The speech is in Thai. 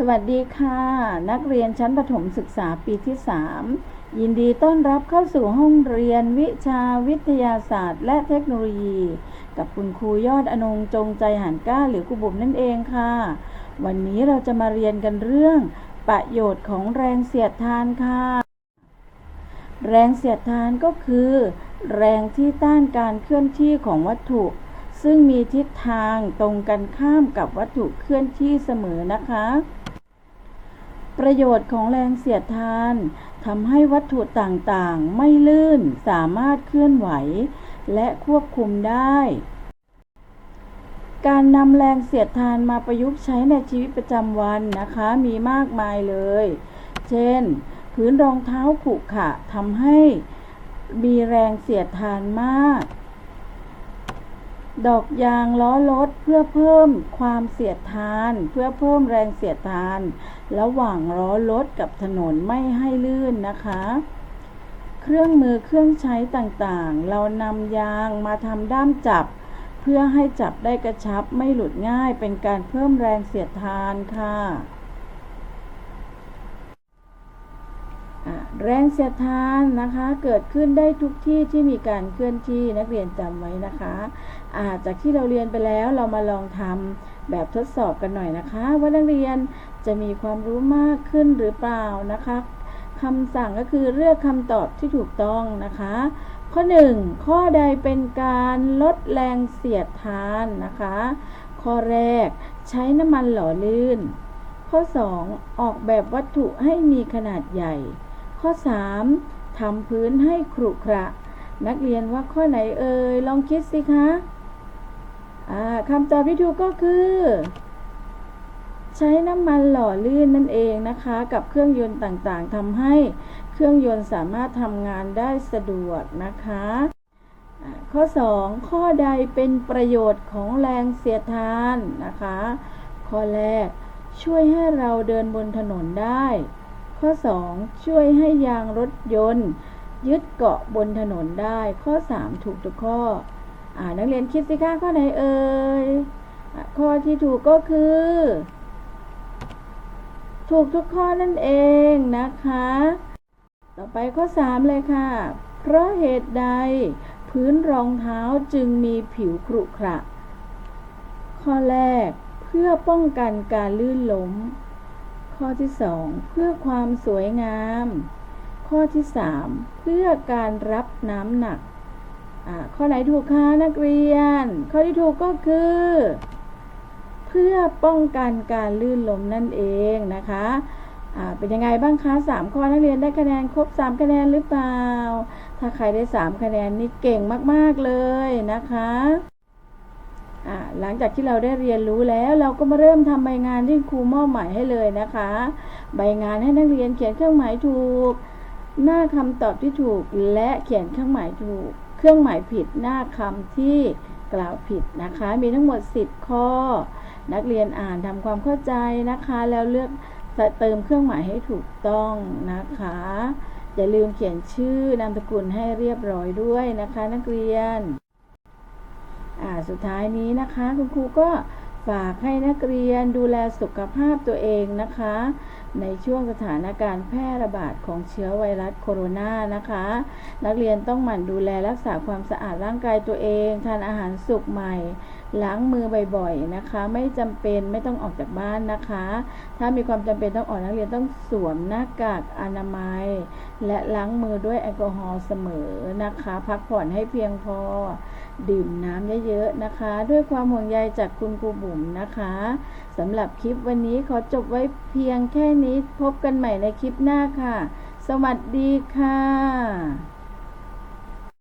สวัสดีค่ะ นักเรียนชั้นประถมศึกษาปีที่ 3 ยินดีต้อนรับเข้าสู่ห้องเรียนวิชาวิทยาศาสตร์และเทคโนโลยี กับคุณครูยอดอนงจงใจหันก้าหรือครูบุ๋มนั่นเองค่ะ วันนี้เราจะมาเรียนกันเรื่อง ประโยชน์ของแรงเสียดทานค่ะ แรงเสียดทานก็คือ แรงที่ต้านการเคลื่อนที่ของวัตถุ ซึ่งมีทิศทางตรงกันข้ามกับวัตถุเคลื่อนที่เสมอนะคะ ประโยชน์ของแรงเสียดทานทำให้วัตถุต่างๆ ไม่ลื่นสามารถเคลื่อนไหว และควบคุมได้ การนำแรงเสียดทานมาประยุกต์ใช้ในชีวิตประจำวันนะคะมีมากมายเลย เช่น พื้นรองเท้าขรุขระทำให้มีแรงเสียดทานมาก ดอกยางล้อรถเพื่อเพิ่มความเสียดทาน เพื่อเพิ่มแรงเสียดทาน ระหว่างล้อรถกับถนนไม่ให้ลื่นนะคะ เครื่องมือเครื่องใช้ต่างๆ เรานำยางมาทำด้ามจับ เพื่อให้จับได้กระชับไม่หลุดง่ายเป็นการเพิ่มแรงเสียดทานค่ะอะ แรงเสียดทานนะคะเกิดขึ้นได้ทุกที่ที่มีการเคลื่อนที่นักเรียนจำไว้นะคะอาจากที่เราเรียนไปแล้วเรามาลองทำแบบทดสอบกันหน่อยนะคะ ว่านักเรียนจะมีความรู้มากขึ้นหรือเปล่านะคะคำสั่งก็คือเลือกคำตอบที่ถูกต้องนะคะ ข้อ 1 ข้อใดเป็นการลดแรงเสียดทานนะคะ ข้อแรกใช้น้ำมันหล่อลื่น ข้อ 2 ออกแบบวัตถุให้มีขนาดใหญ่ ข้อ 3ทำพื้นให้ขรุขระ นักเรียนว่าข้อไหนเอ่ย ลองคิดสิคะอ่าคำตอบที่ถูกก็คือ ใช้น้ำมันหล่อลื่นนั่นเองนะคะ กับเครื่องยนต์ต่างๆทำให้เครื่องยนต์สามารถทำงานได้สะดวกนะคะข้อ 2 ข้อใดเป็นประโยชน์ของแรงเสียดทานนะคะ ข้อแรกช่วยให้เราเดินบนถนนได้ ข้อ 2 ช่วยให้ยางรถยนต์ ยึดเกาะบนถนนได้ ข้อ 3 ถูกทุกข้ออ่านักเรียนคิดสิคะข้อไหนเอ่ยอข้อที่ถูกก็คือ ถูกทุกข้อนั่นเองนะคะ ต่อไปข้อ 3 เลยค่ะ เพราะเหตุใด พื้นรองเท้าจึงมีผิวขรุขระ ข้อแรกเพื่อป้องกันการลื่นล้ม ข้อที่2เพื่อความสวยงาม ข้อที่3เพื่อการรับน้ำหนักอ่าข้อไหนถูกคะนักเรียน ข้อที่ถูกก็คือ เพื่อป้องกันการลื่นล้มนั่นเองนะคะอ่าเป็นยังไงบ้างคะ3ข้อนักเรียนได้คะแนนครบ3คะแนนหรือเปล่า ถ้าใครได้3คะแนนนี่เก่งมาก ๆ เลยนะคะ หลังจากที่เราได้เรียนรู้แล้วเราก็มาเริ่มทำใบงานที่ครูมอบหมายให้เลยนะคะ ใบงานให้นักเรียนเขียนเครื่องหมายถูก หน้าคำตอบที่ถูกและเขียนเครื่องหมายถูก เครื่องหมายผิดหน้าคำที่กล่าวผิดนะคะ มีทั้งหมด 10 ข้อ นักเรียนอ่านทำความเข้าใจนะคะ แล้วเลือกเติมเครื่องหมายให้ถูกต้องนะคะ อย่าลืมเขียนชื่อนามสกุลให้เรียบร้อยด้วยนะคะ นักเรียน สุดท้ายนี้นะคะ คุณครูก็ฝากให้นักเรียนดูแลสุขภาพตัวเองนะคะ ในช่วงสถานการณ์แพร่ระบาดของเชื้อไวรัสโคโรนานะคะ นักเรียนต้องหมั่นดูแลรักษาความสะอาดร่างกายตัวเอง ทานอาหารสุกใหม่ ล้างมือบ่อยๆนะคะ ไม่จำเป็นไม่ต้องออกจากบ้านนะคะ ถ้ามีความจำเป็นต้องออกนักเรียนต้องสวมหน้ากากอนามัย และล้างมือด้วยแอลกอฮอล์เสมอนะคะ พักผ่อนให้เพียงพอ ดื่มน้ำเยอะๆนะคะ ด้วยความห่วงใยจากคุณครูบุ๋มนะคะสำหรับคลิปวันนี้ขอจบไว้เพียงแค่นี้พบกันใหม่ในคลิปหน้าค่ะ สวัสดีค่ะ